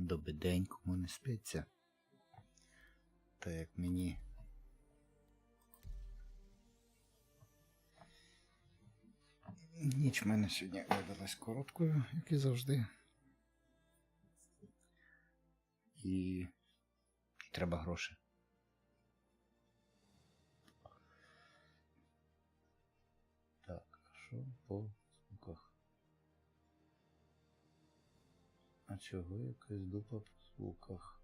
Добрий кому не спиться. Та як мені. Ніч в мене сьогодні видалась короткою, як і завжди. І треба гроші. Так, що по чого якась дупа по звуках?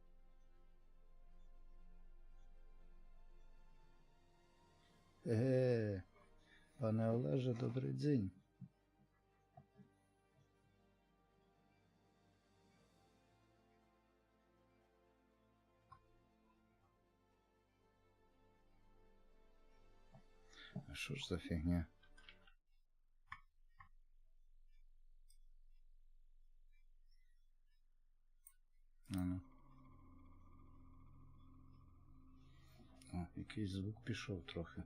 Еге, пане Олеже, добрий день. А що ж за фігня? А ну. О, якийсь звук пішов трохи.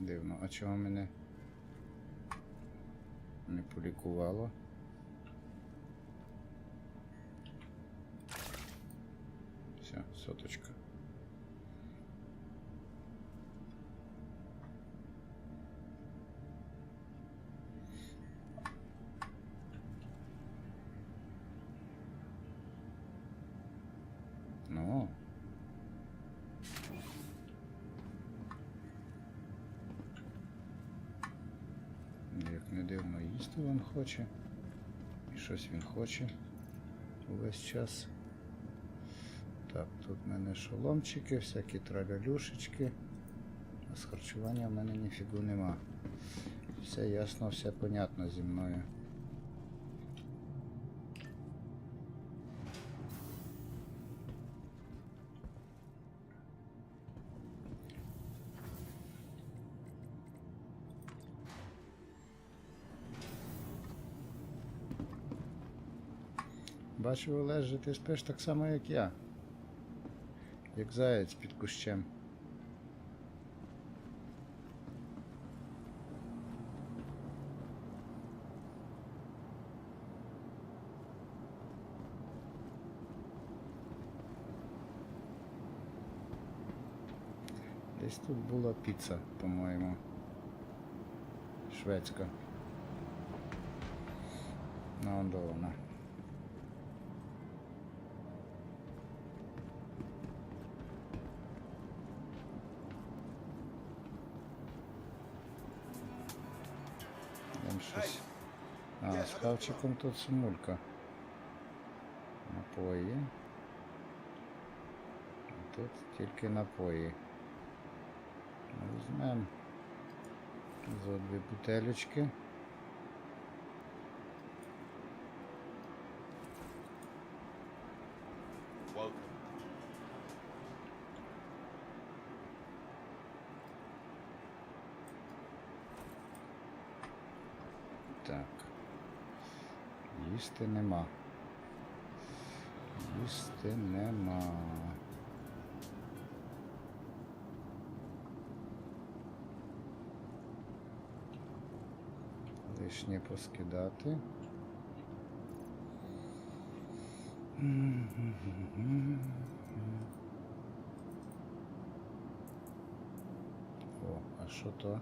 Дивно, а чого мене не полікувало? Все, соточка. Їсти він хоче. І щось він хоче увесь час. Так, тут в мене шоломчики, всякі тралялюшечки. А з харчування в мене ніфігу нема. Все ясно, все понятно зі мною. Бачу, Олеже, ти спиш так само, як я. Як заяць під кущем. Десь тут була піца, по-моєму. Шведська. Ну, Хавчиком тут сумулька. Напої. А тут тільки напої. Ну, Візьмемо за дві бутелечки. Так. Їсти нема. Їсти нема. Лишнє поскидати. О, а що то?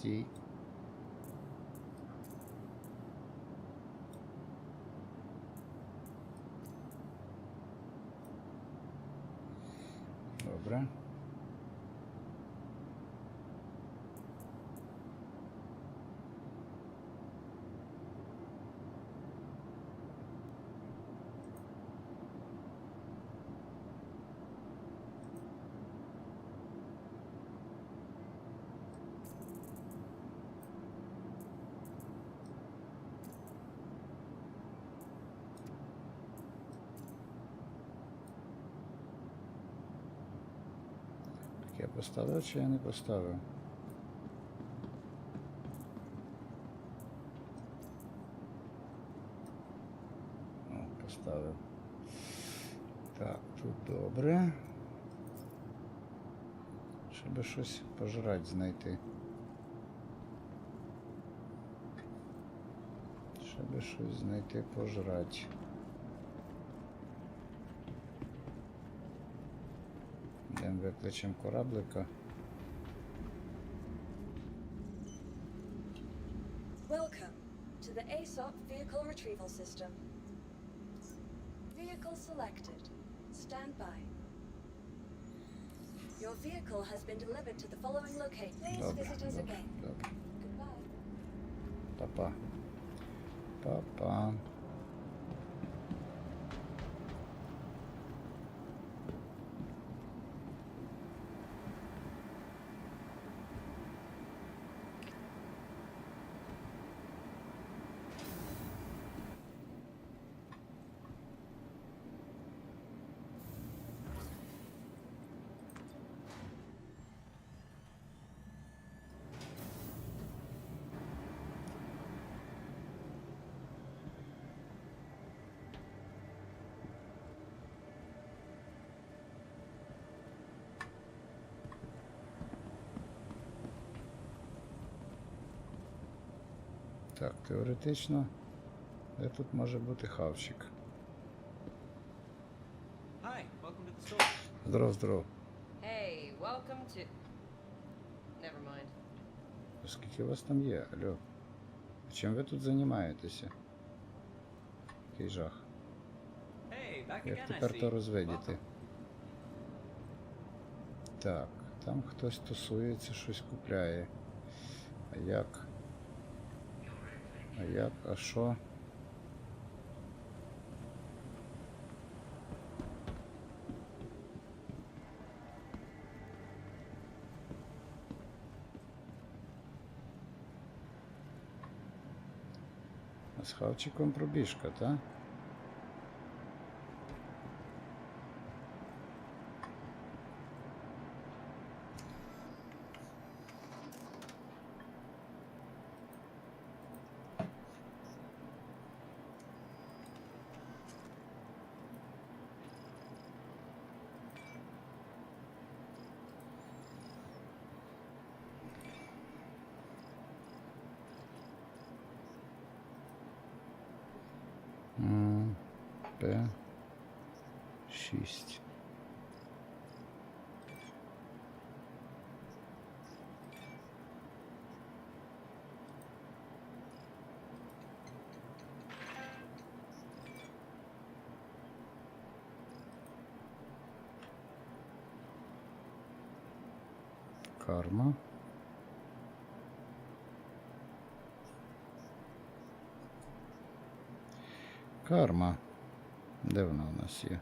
Стій. Добре. Поставив чи я не поставив? Поставив. Так, тут добре. Щоб щось пожрати знайти. Щоб щось знайти пожрати. Йдемо викличемо кораблика. Welcome to the ASOP Vehicle Retrieval System. Vehicle selected. Stand by. Your vehicle has been delivered to the following location. Please Добре, visit us добре, again. добре. Goodbye. Па-па. Па-па. Так, теоретично, де тут може бути хавчик? Здоров, здоров. Hey, welcome to. Never mind. Скільки вас там є? Алло. Чим ви тут займаєтеся? Який жах. Hey, back Як again, I тепер see. то розвидіти? Welcome. Так, там хтось тусується, щось купляє. А як? А як? А що? А з хавчиком пробіжка, так? П. 6. Карма. Карма. Де вона у нас є?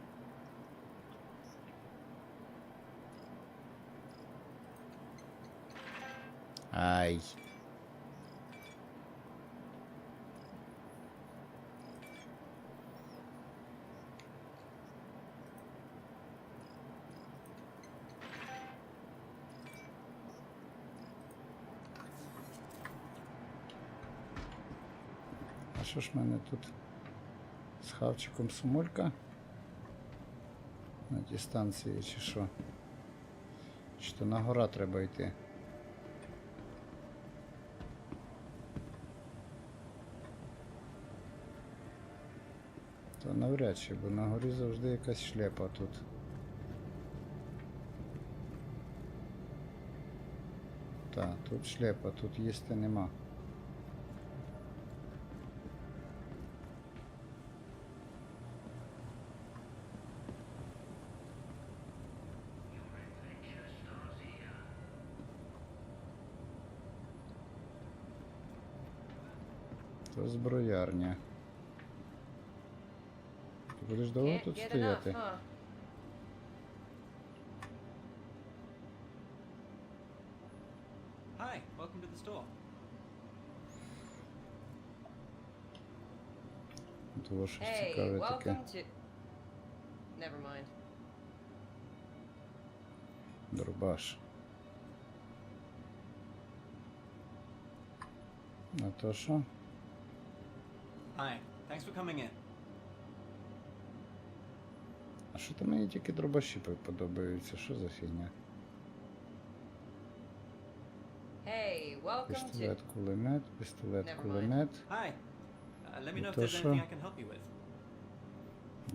Ай. А що ж мене тут хавчиком сумулька? На дистанції чи що? Чи то на гора треба йти? То навряд чи, бо на горі завжди якась шлепа тут. Так, тут шлепа, тут їсти нема. зброярня. Ти будеш довго тут стояти? Hi, welcome to the store. Того щось цікаве. Never mind. Дробаш. А то що? Hi. Thanks for coming in. А що то мені тільки дробаші по- подобаються? Що за фігня? Hey, welcome to. Пістолет, кулемет, пістолет, Never mind. кулемет, Hi. Uh, let me know if there's що? anything I can help you with.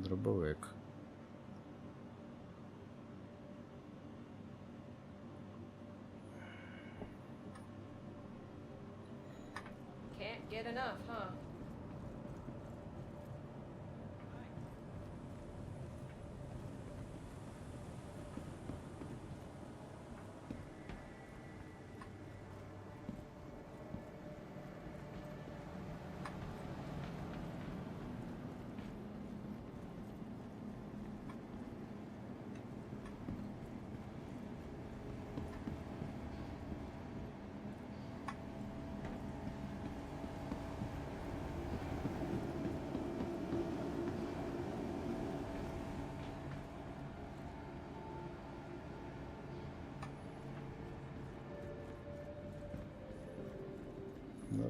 дробовик. Can't get enough, huh?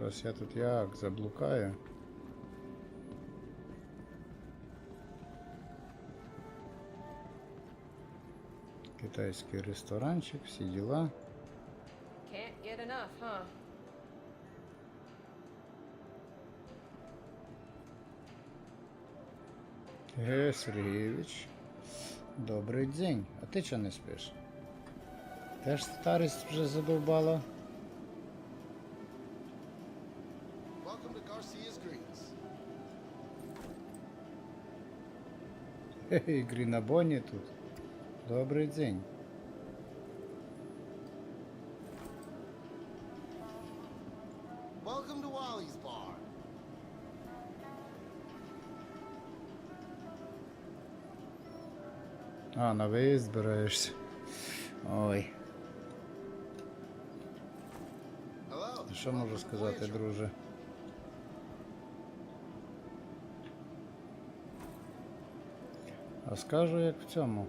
Зараз я тут як заблукаю. Китайський ресторанчик, всі діла. Can't get enough, huh? Ге, Сергійович. Добрий день. А ти чого не спиш? Теж старість вже задовбала. Хе-хе, Грінабоні тут. Добрий день. Welcome to Wally's Bar. А, на виїзд збираєшся. Ой. Hello. Що можу сказати, друже? А скажу, як в цьому.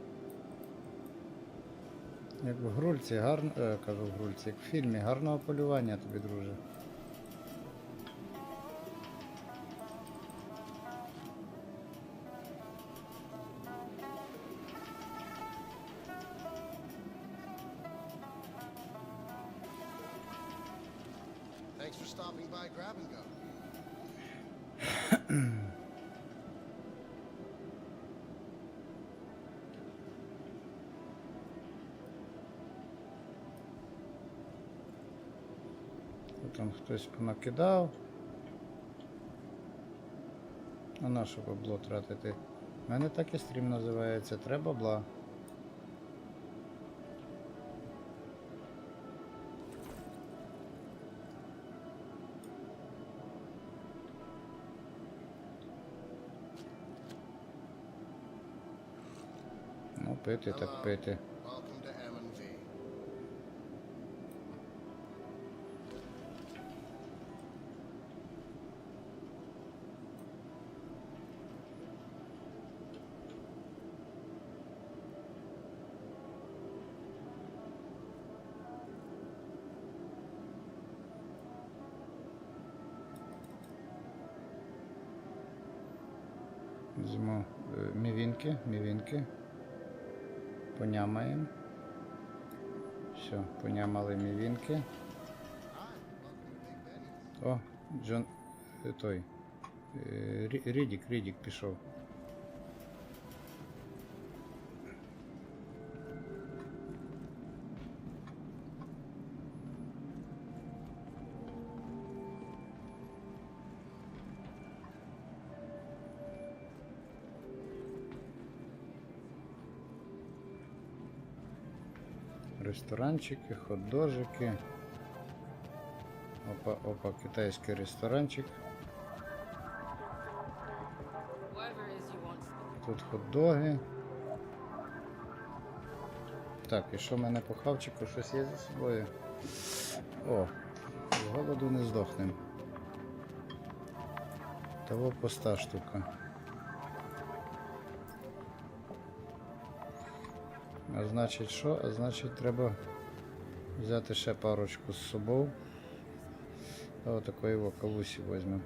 Як в грульці, гарно. Е, кажу в грульці, як в фільмі, гарного полювання тобі, друже. Thanks for stopping by Grab and Go. Там хтось понакидав. А на що бабло тратити? У мене так і стрім називається. Треба бабла. Ну, пити так пити. Візьму е, мівінки, мівінки. Понямаємо. Все, понямали мівінки. О, Джон. е, той. е, Рідік, Рідік пішов. Ресторанчики, хот-дожики. Опа, опа, китайський ресторанчик. Тут хот-доги. Так, і що в мене по хавчику? Щось є за собою? О, з голоду не здохнем. Того поста штука. А значить що? А значить треба взяти ще парочку з собою. О, такої кавусі візьмемо.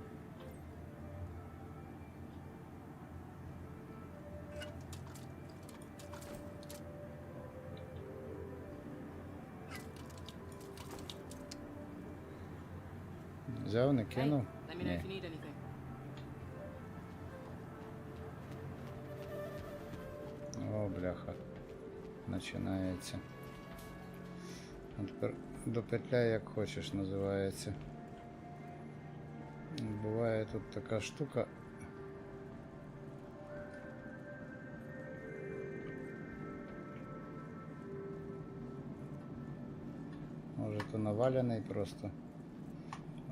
Взяв, не кинув? Ні. Починається. До петля як хочеш називається. Буває тут така штука. Може то наваляний просто.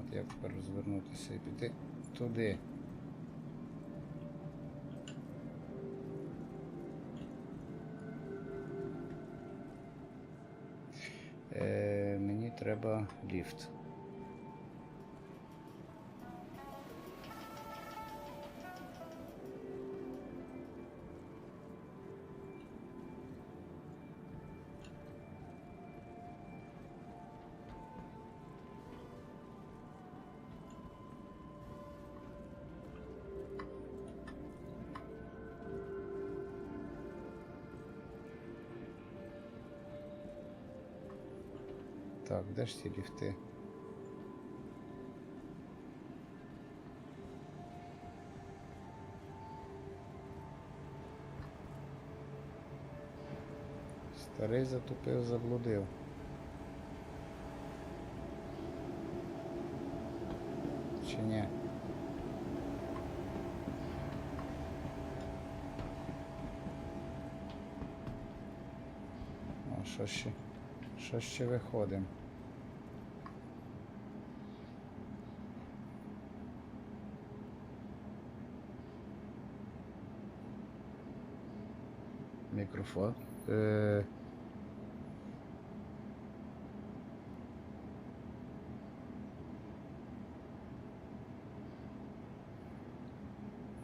От як тепер розвернутися і піти туди. Мені треба ліфт. Так, де ж ті ліфти? Старий затупив, заблудив. Чи ні? О, що ще? Що ще виходимо? Мікрофон. Е...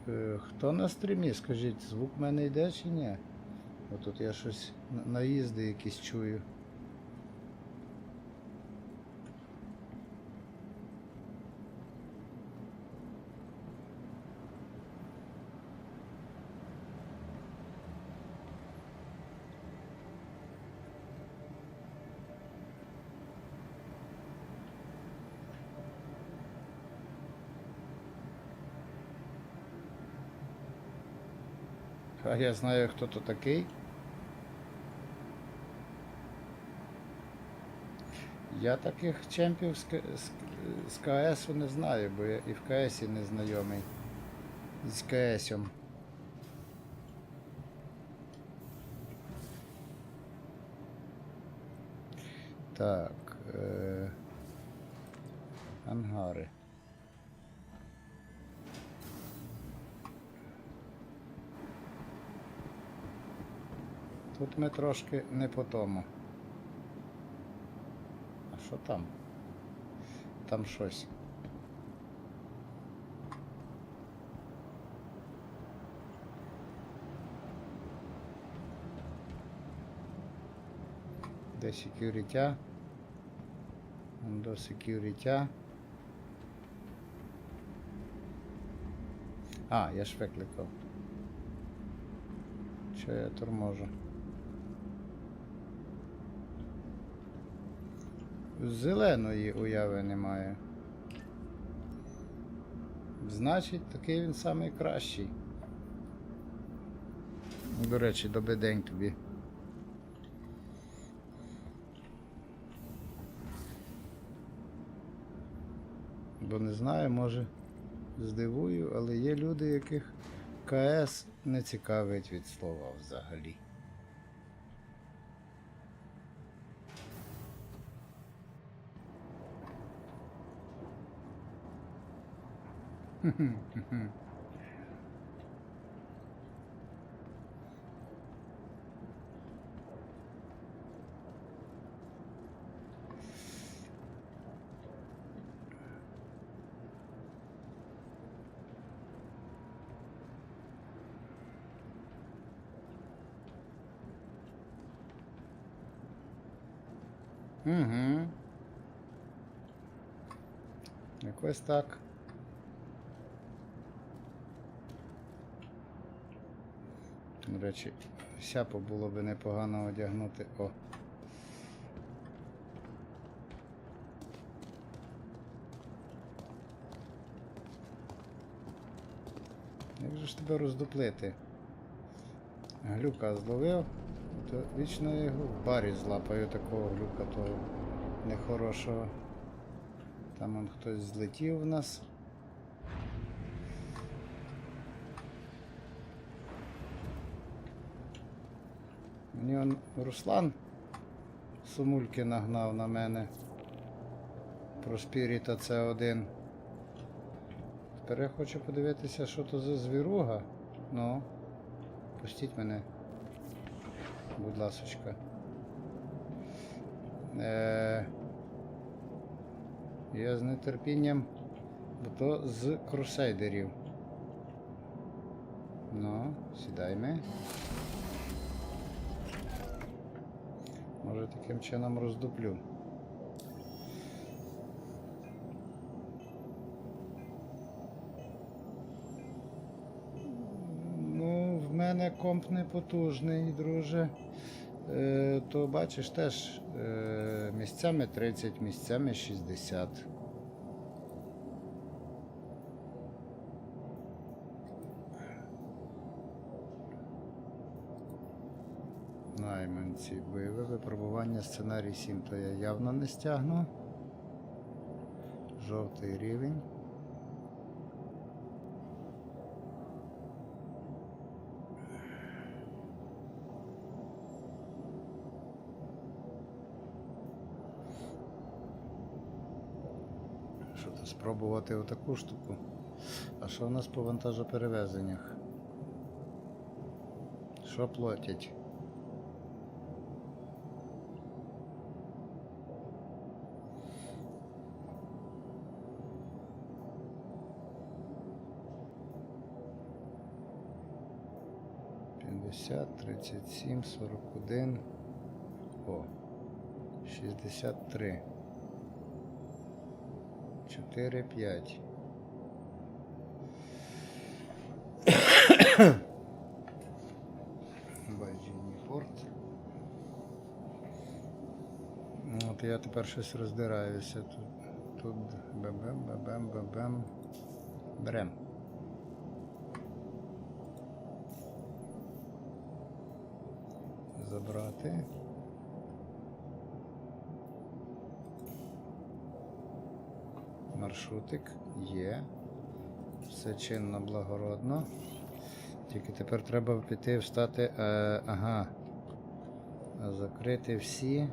Е, Хто на стрімі? Скажіть, звук в мене йде чи ні? Отут я щось на- наїзди якісь чую. Я знаю, хто то такий. Я таких чемпів з, К- з, з КСу не знаю, бо я і в КСі не знайомий. З КСом. Так. Е... Ангари. Тут ми трошки не по тому. А що там? Там щось. Де security? До security. А, я ж викликав. Що я торможу? Зеленої уяви немає. Значить, такий він самий кращий. До речі, добрий день тобі. Бо не знаю, може здивую, але є люди, яких КС не цікавить від слова взагалі. Угу. Якось так. До речі, сяпу було би непогано одягнути. О. Як же ж тебе роздуплити? Глюка зловив, то вічно його в барі злапаю такого глюка того нехорошого. Там он хтось злетів в нас. Мені он Руслан сумульки нагнав на мене. Про Спіріта це один. Тепер я хочу подивитися, що то за звіруга. Ну, пустіть мене. Будь ласочка. Е, я з нетерпінням, бо то з крусейдерів. Ну, сідайме. Може таким чином роздуплю. Ну, в мене комп не потужний, друже. Е, то бачиш теж е, місцями 30, місцями 60. Найманці. Бойове випробування сценарій 7, то я явно не стягну. Жовтий рівень. Що то спробувати отаку штуку? А що у нас по вантажоперевезеннях? Що платять? П'ятдесят, тридцять сім, сорок один. О. Шістдесят три. 4, 5. Байджіні порт. От я тепер щось роздираюся. Тут, тут бебем, бебем, бебем. Берем. Забрати. Маршрутик є. Все чинно, благородно. Тільки тепер треба піти встати. Е, ага. Закрити всі.